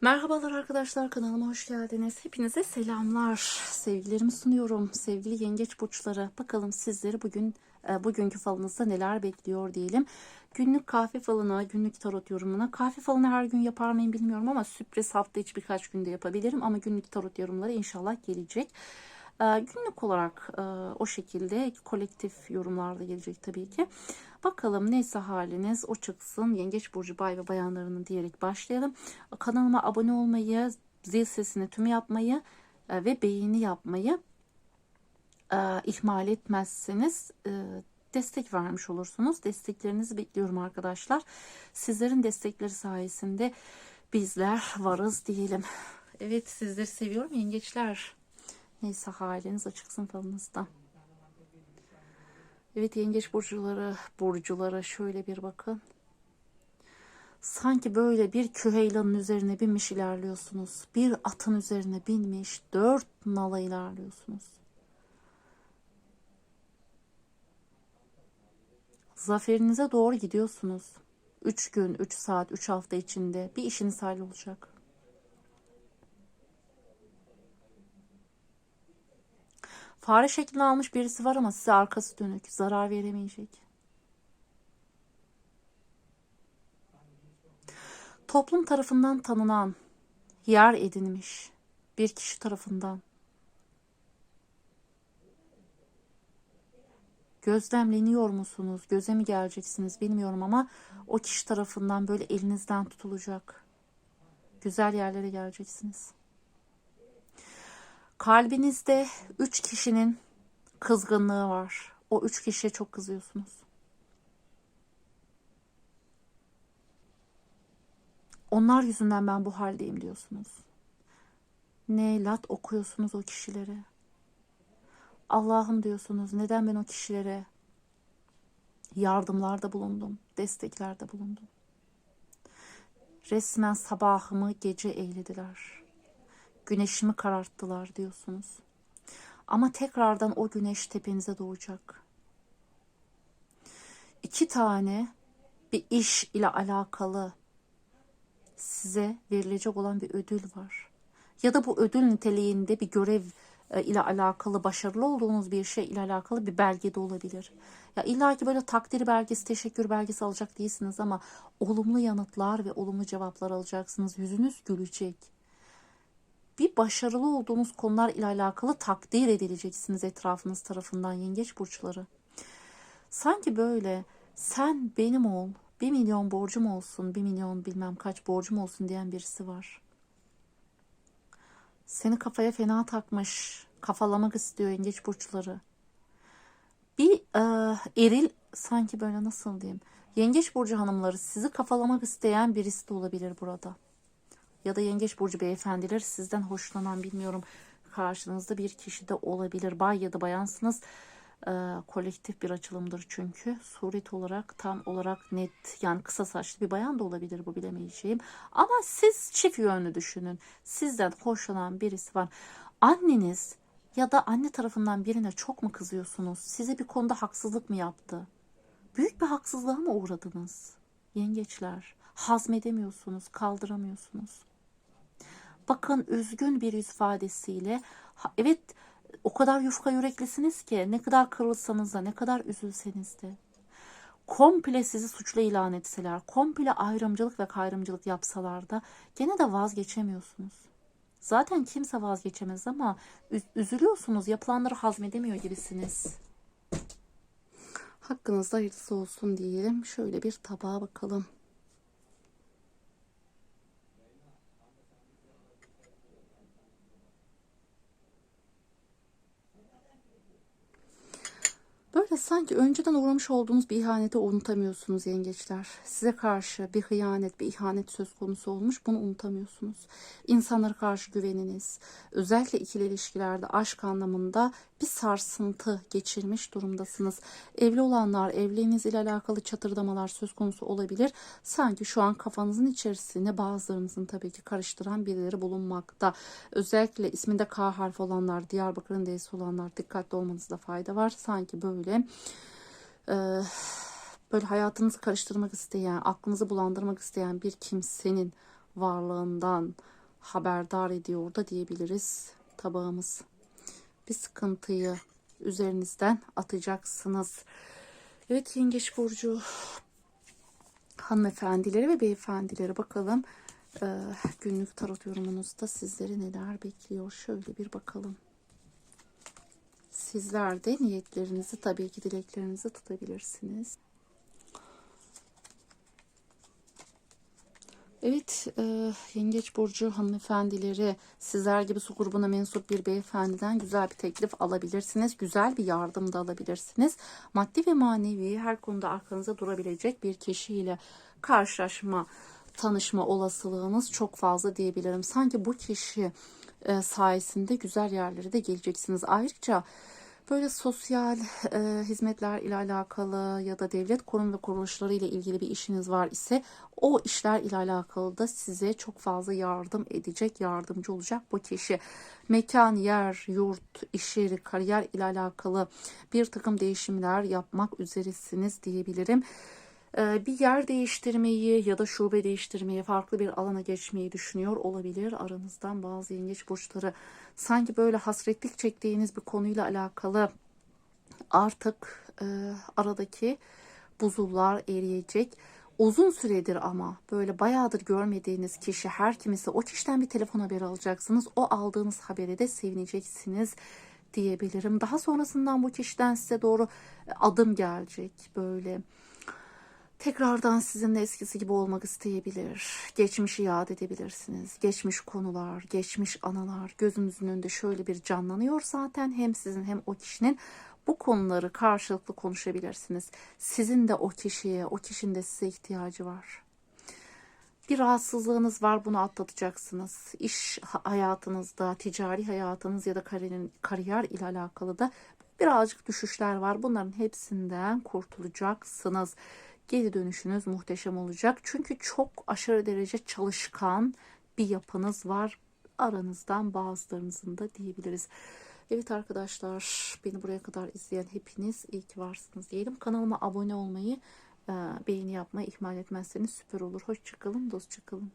Merhabalar arkadaşlar kanalıma hoş geldiniz. Hepinize selamlar. Sevgilerimi sunuyorum. Sevgili yengeç burçları. Bakalım sizleri bugün e, bugünkü falınızda neler bekliyor diyelim. Günlük kahve falına, günlük tarot yorumuna. Kahve falını her gün yapar mıyım bilmiyorum ama sürpriz hafta içi birkaç günde yapabilirim. Ama günlük tarot yorumları inşallah gelecek. E, günlük olarak e, o şekilde kolektif yorumlarda gelecek tabii ki. Bakalım neyse haliniz o çıksın. Yengeç Burcu Bay ve Bayanlarının diyerek başlayalım. Kanalıma abone olmayı, zil sesini tüm yapmayı e, ve beğeni yapmayı e, ihmal etmezseniz destek vermiş olursunuz. Desteklerinizi bekliyorum arkadaşlar. Sizlerin destekleri sayesinde bizler varız diyelim. Evet sizleri seviyorum yengeçler. Neyse haliniz açıksın falınızda. Evet yengeç burcuları, burculara şöyle bir bakın. Sanki böyle bir küheylanın üzerine binmiş ilerliyorsunuz. Bir atın üzerine binmiş dört nala ilerliyorsunuz. Zaferinize doğru gidiyorsunuz. Üç gün, üç saat, üç hafta içinde bir işiniz hallolacak. Fare şeklini almış birisi var ama size arkası dönük. Zarar veremeyecek. Toplum tarafından tanınan, yer edinmiş bir kişi tarafından gözlemleniyor musunuz? Göze mi geleceksiniz bilmiyorum ama o kişi tarafından böyle elinizden tutulacak. Güzel yerlere geleceksiniz. Kalbinizde üç kişinin kızgınlığı var. O üç kişiye çok kızıyorsunuz. Onlar yüzünden ben bu haldeyim diyorsunuz. Ne lat okuyorsunuz o kişilere. Allah'ım diyorsunuz neden ben o kişilere yardımlarda bulundum, desteklerde bulundum. Resmen sabahımı gece eylediler güneşimi kararttılar diyorsunuz. Ama tekrardan o güneş tepenize doğacak. İki tane bir iş ile alakalı size verilecek olan bir ödül var. Ya da bu ödül niteliğinde bir görev e, ile alakalı başarılı olduğunuz bir şey ile alakalı bir belge de olabilir. Ya illa ki böyle takdir belgesi, teşekkür belgesi alacak değilsiniz ama olumlu yanıtlar ve olumlu cevaplar alacaksınız. Yüzünüz gülecek bir başarılı olduğunuz konular ile alakalı takdir edileceksiniz etrafınız tarafından yengeç burçları. Sanki böyle sen benim ol, bir milyon borcum olsun, bir milyon bilmem kaç borcum olsun diyen birisi var. Seni kafaya fena takmış, kafalamak istiyor yengeç burçları. Bir e, eril sanki böyle nasıl diyeyim, yengeç burcu hanımları sizi kafalamak isteyen birisi de olabilir burada ya da yengeç burcu beyefendiler sizden hoşlanan bilmiyorum karşınızda bir kişi de olabilir. Bay ya da bayansınız. E, kolektif bir açılımdır çünkü. Suret olarak tam olarak net yani kısa saçlı bir bayan da olabilir bu bilemeyeceğim. Ama siz çift yönlü düşünün. Sizden hoşlanan birisi var. Anneniz ya da anne tarafından birine çok mu kızıyorsunuz? Size bir konuda haksızlık mı yaptı? Büyük bir haksızlığa mı uğradınız? Yengeçler hazmedemiyorsunuz, kaldıramıyorsunuz. Bakın üzgün bir ifadesiyle evet o kadar yufka yüreklisiniz ki ne kadar kırılsanız da ne kadar üzülseniz de komple sizi suçlu ilan etseler, komple ayrımcılık ve kayrımcılık yapsalar da gene de vazgeçemiyorsunuz. Zaten kimse vazgeçemez ama üzülüyorsunuz, yapılanları hazmedemiyor gibisiniz. Hakkınızda hayırlısı olsun diyelim. Şöyle bir tabağa bakalım. Böyle sanki önceden uğramış olduğunuz bir ihaneti unutamıyorsunuz yengeçler. Size karşı bir hıyanet, bir ihanet söz konusu olmuş bunu unutamıyorsunuz. İnsanlara karşı güveniniz, özellikle ikili ilişkilerde aşk anlamında bir sarsıntı geçirmiş durumdasınız. Evli olanlar, evliliğiniz ile alakalı çatırdamalar söz konusu olabilir. Sanki şu an kafanızın içerisinde bazılarınızın tabii ki karıştıran birileri bulunmakta. Özellikle isminde K harfi olanlar, Diyarbakır'ın D'si olanlar dikkatli olmanızda fayda var. Sanki böyle e, böyle hayatınızı karıştırmak isteyen, aklınızı bulandırmak isteyen bir kimsenin varlığından haberdar ediyor da diyebiliriz tabağımız. Bir sıkıntıyı üzerinizden atacaksınız. Evet Yengeç Burcu hanımefendilere ve beyefendilere bakalım. Ee, günlük tarot yorumunuzda sizleri neler bekliyor? Şöyle bir bakalım. Sizler de niyetlerinizi tabii ki dileklerinizi tutabilirsiniz. Evet, e, Yengeç Burcu hanımefendileri sizler gibi su grubuna mensup bir beyefendiden güzel bir teklif alabilirsiniz. Güzel bir yardım da alabilirsiniz. Maddi ve manevi her konuda arkanıza durabilecek bir kişiyle karşılaşma, tanışma olasılığınız çok fazla diyebilirim. Sanki bu kişi e, sayesinde güzel yerlere de geleceksiniz. Ayrıca böyle sosyal e, hizmetler ile alakalı ya da devlet kurum ve kuruluşları ile ilgili bir işiniz var ise o işler ile alakalı da size çok fazla yardım edecek, yardımcı olacak bu kişi. Mekan, yer, yurt, iş yeri, kariyer ile alakalı bir takım değişimler yapmak üzeresiniz diyebilirim. Ee, bir yer değiştirmeyi ya da şube değiştirmeyi, farklı bir alana geçmeyi düşünüyor olabilir aranızdan bazı yengeç burçları. Sanki böyle hasretlik çektiğiniz bir konuyla alakalı artık e, aradaki buzullar eriyecek. Uzun süredir ama böyle bayağıdır görmediğiniz kişi her kimisi o kişiden bir telefon haberi alacaksınız. O aldığınız habere de sevineceksiniz diyebilirim. Daha sonrasından bu kişiden size doğru adım gelecek böyle tekrardan sizinle eskisi gibi olmak isteyebilir. Geçmişi yad edebilirsiniz. Geçmiş konular, geçmiş analar gözümüzün önünde şöyle bir canlanıyor zaten. Hem sizin hem o kişinin bu konuları karşılıklı konuşabilirsiniz. Sizin de o kişiye, o kişinin de size ihtiyacı var. Bir rahatsızlığınız var bunu atlatacaksınız. İş hayatınızda, ticari hayatınız ya da kariyer, kariyer ile alakalı da birazcık düşüşler var. Bunların hepsinden kurtulacaksınız geri dönüşünüz muhteşem olacak. Çünkü çok aşırı derece çalışkan bir yapınız var. Aranızdan bazılarınızın da diyebiliriz. Evet arkadaşlar beni buraya kadar izleyen hepiniz iyi ki varsınız diyelim. Kanalıma abone olmayı, beğeni yapmayı ihmal etmezseniz süper olur. Hoşçakalın, dostçakalın.